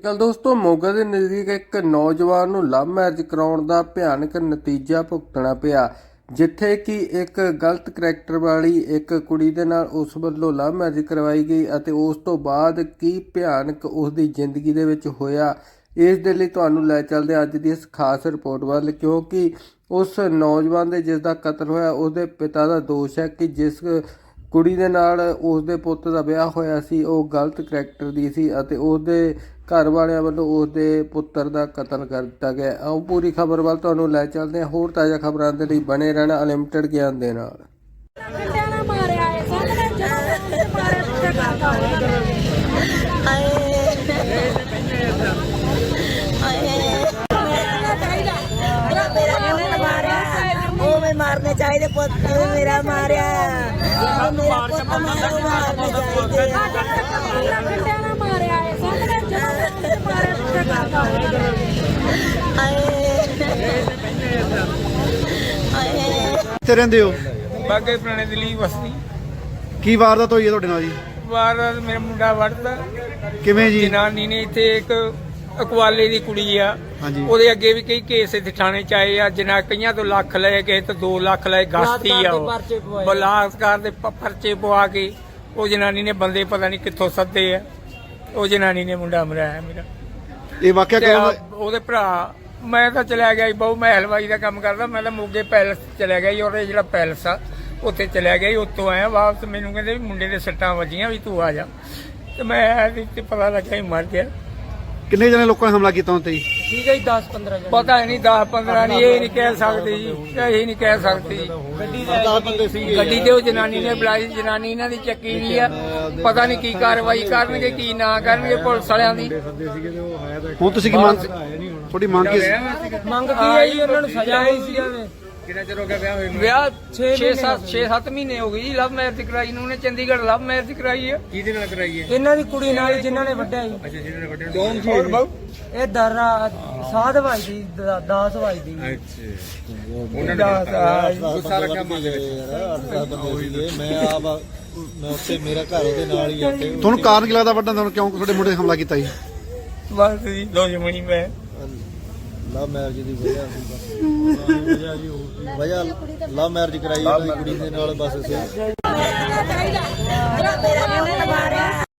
ਕੱਲ ਦੋਸਤੋ, ਮੋਗਾ ਦੇ ਨਜ਼ਦੀਕ ਇੱਕ ਨੌਜਵਾਨ ਨੂੰ ਲਵ ਮੈਰਿਜ ਕਰਾਉਣ ਦਾ ਭਿਆਨਕ ਨਤੀਜਾ ਭੁਗਤਣਾ ਪਿਆ, ਜਿੱਥੇ ਕਿ ਇੱਕ ਗਲਤ ਕਰੈਕਟਰ ਵਾਲੀ ਇੱਕ ਕੁੜੀ ਦੇ ਨਾਲ ਉਸ ਵੱਲੋਂ ਲਵ ਮੈਰਿਜ ਕਰਵਾਈ ਗਈ ਅਤੇ ਉਸ ਤੋਂ ਬਾਅਦ ਕੀ ਭਿਆਨਕ ਉਸ ਦੀ ਜ਼ਿੰਦਗੀ ਦੇ ਵਿੱਚ ਹੋਇਆ, ਇਸ ਦੇ ਲਈ ਤੁਹਾਨੂੰ ਲੈ ਚੱਲਦੇ ਅੱਜ ਦੀ ਇਸ ਖਾਸ ਰਿਪੋਰਟ ਵੱਲ, ਕਿਉਂਕਿ ਉਸ ਨੌਜਵਾਨ ਦੇ ਜਿਸ ਦਾ ਕਤਲ ਹੋਇਆ, ਉਹਦੇ ਪਿਤਾ ਦਾ ਦੋਸ਼ ਹੈ ਕਿ ਜਿਸ ਕੁੜੀ ਦੇ ਨਾਲ ਉਸ ਦੇ ਪੁੱਤ ਦਾ ਵਿਆਹ ਹੋਇਆ ਸੀ ਉਹ ਗਲਤ ਕਰੈਕਟਰ ਦੀ ਸੀ ਅਤੇ ਉਹਦੇ ਘਰ ਵਾਲਿਆਂ ਵੱਲੋਂ ਉਸ ਦੇ ਪੁੱਤਰ ਦਾ ਕਤਲ ਕਰ ਦਿੱਤਾ ਗਿਆ। ਆਓ ਪੂਰੀ ਖਬਰ ਵੱਲ ਤੁਹਾਨੂੰ ਲੈ ਚੱਲਦੇ ਹਾਂ। ਹੋਰ ਤਾਜ਼ਾ ਖਬਰਾਂ ਦੇ ਲਈ ਬਣੇ ਰਹਿਣਾ ਅਨਲਿਮਟਿਡ ਗਿਆਨ ਦੇ ਨਾਲ। ਕੰਡਿਆਂ ਨਾਲ ਮਾਰਿਆ ਏ ਸਾਹਮਣੇ ਜਦੋਂ ਮਾਰੇ ਤੇ ਕਰਦਾ ਉਹ ਮੈਂ ਮਾਰਨੇ ਚਾਹੀਦੇ ਪੁੱਤ ਉਹ ਮੇਰਾ ਮਾਰਿਆ। ਮੇਰਾ ਪੁੱਤ ਮਾਰਨੇ ਚਾਹੀਦੇ ਕੰਡਿਆਂ ਨਾਲ ਮਾਰਿਆ ਏ ਸਾਹਮਣੇ ਜਦੋਂ ਮਾਰੇ ਤੇ ਕਰਦਾ ਹਾਏ ਕਿੱਥੇ ਰਹਿੰਦੇ ਹੋ? ਬਾਗੇ ਪੁਰਾਣੇ ਦਿੱਲੀ ਵਸਦੀ ਕੀ ਵਾਰਦਾਤ ਹੋਈ ਹੈ ਤੁਹਾਡੇ ਨਾਲ ਜੀ? ਵਾਰ ਮੇਰਾ ਮੁੰਡਾ ਵੜਦਾ। ਕਿਵੇਂ ਜੀ? ਜਨਾਨੀ ਨੇ ਇੱਥੇ ਇੱਕ ਅਕਵਾਲੇ ਦੀ ਕੁੜੀ ਆ। ਹਾਂਜੀ। ਉਹਦੇ ਅੱਗੇ ਵੀ ਕਈ ਕੇਸ ਇੱਥੇ ਥਾਣੇ ਚ ਆਏ ਆ ਜਿਨਾ ਕਈਆਂ ਤੋਂ ਲੱਖ ਲਏ ਕਿਸੇ ਤੋਂ 2 ਲੱਖ ਲਏ ਗਸਤੀ ਆ ਉਹ। ਬਲਾਤਕਾਰ ਦੇ ਪ- ਪਰਚੇ ਪਵਾ ਕੇ ਉਹ ਜਨਾਨੀ ਨੇ ਬੰਦੇ ਪਤਾ ਨਹੀਂ ਕਿੱਥੋਂ ਸੱਦੇ ਆ। ਉਹ ਜਨਾਨੀ ਨੇ ਮੁੰਡਾ ਮਰਾਇਆ ਮੇਰਾ। ਇਹ ਵਾਕਿਆ ਤੇ ਕਦੋਂ ਉਹਦੇ ਭਰਾ ਮੈਂ ਤਾਂ ਚਲਿਆ ਗਿਆ ਸੀ ਬਹੁ ਮੈਂ ਹਲਵਾਈ ਦਾ ਕੰਮ ਕਰਦਾ ਮੈਂ ਤਾਂ ਮੋਗੇ ਪੈਲਸ ਚਲਿਆ ਗਿਆ ਸੀ ਉਹਦੇ ਜਿਹੜਾ ਪੈਲਸ ਆ ਉੱਥੇ ਚਲਿਆ ਗਿਆ ਸੀ ਉੱਥੋਂ ਆਇਆ ਵਾਪਸ ਮੈਨੂੰ ਕਹਿੰਦੇ ਵੀ ਮੁੰਡੇ ਦੇ ਸੱਟਾਂ ਵੱਜੀਆਂ ਵੀ ਤੂੰ ਆ ਜਾ। ਤੇ ਮੈਂ ਆਇਆ ਸੀ ਤੇ ਪਤਾ ਲੱਗਾ ਹੀ ਮਰ ਗਿਆ। ਕਿੰਨੇ ਜਣੇ ਲੋਕਾਂ ਨੇ ਹਮਲਾ ਕੀਤਾ ਉਹਨਾਂ ਤੇ ਜੀ? ਠੀਕ ਹੈ ਜੀ 10 15 ਪਤਾ ਹੀ ਨਹੀਂ 10 15 ਨਹੀਂ ਇਹ ਨਹੀਂ ਕਹਿ ਸਕਦੇ ਜੀ ਇਹ ਨਹੀਂ ਕਹਿ ਸਕਦੇ ਜੀ। ਗੱਡੀ ਗੱਡੀ ਤੇ ਉਹ ਜਨਾਨੀ ਨੇ ਬੁਲਾਈ ਜਨਾਨੀ ਇਹਨਾਂ ਦੀ ਚੱਕੀ ਵੀ ਆ। ਪਤਾ ਨਹੀਂ ਕੀ ਕਾਰਵਾਈ ਕਰਨਗੇ ਕੀ ਨਾ ਕਰਨਗੇ ਪੁਲਿਸ ਵਾਲਿਆਂ ਦੀ। ਹੁਣ ਤੁਸੀਂ ਕੀ ਮੰਗ ਤੁਹਾਡੀ ਮੰਗ ਕੀ ਸੀ? ਮੰਗ ਕੀ ਹੈ ਜੀ? ਉਹਨਾਂ ਨੂੰ ਸਜ਼ਾ ਹੋਈ ਸੀ ਕਿੰਨਾ ਚਿਰ ਹੋ ਗਿਆ ਵਿਆਹ ਹੋਏ ਵਿਆਹ 6 7 6 7 ਮਹੀਨੇ ਹੋ ਗਏ ਜੀ ਲਵ ਮੈਰਿਜ ਕਰਾਈ ਨੂੰ ਉਹਨੇ ਚੰਡੀਗੜ੍ਹ ਲਵ ਮੈਰਿਜ ਕਰਾਈ ਹੈ ਕਿਹਦੇ ਨਾਲ ਕਰਾਈ ਹੈ? ਇਹਨਾਂ ਦੀ ਕੁੜੀ ਨਾਲ ਜਿਨ੍ਹਾਂ ਨੇ ਵੱਢਿਆ ਸੀ। ਅੱਛਾ ਜਿਹਨੇ ਵੱਡੇ ਕੌਣ ਸੀ ਹੋਰ ਬਹੁ ਇਹ ਦਰਾ ਸਾਧ ਭਾਈ ਦੀ 10 ਭਾਈ ਦੀ ਉਹਨਾਂ ਦਾ ਗੁੱਸਾ ਰੱਖਿਆ ਮਨ ਦੇ ਵਿੱਚ। ਮੈਂ ਆਪ ਮੈਂ ਉੱਥੇ ਮੇਰਾ ਘਰ ਉਹਦੇ ਨਾਲ ਹੀ ਆ ਤੇ ਤੁਹਾਨੂੰ ਕਾਰਨ ਕੀ ਲੱਗਦਾ ਵੱਡਾ? ਤੁਹਾਨੂੰ ਕਿਉਂ ਤੁਹਾਡੇ ਮੁੰਡੇ ਤੇ ਹਮਲਾ ਕੀਤਾ ਜੀ? ਬਸ ਜੀ ਦੋ ਜਮਣੀ ਮੈਂ। ਲਵ ਮੈਰਿਜ ਦੀ ਵਜ੍ਹਾ ਸੀ ਬਸ। ਵਜ੍ਹਾ ਲਵ ਮੈਰਿਜ ਕਰਾਈ ਉਹਨਾਂ ਦੀ ਕੁੜੀ ਦੇ ਨਾਲ ਬਸ ਅਸੀਂ।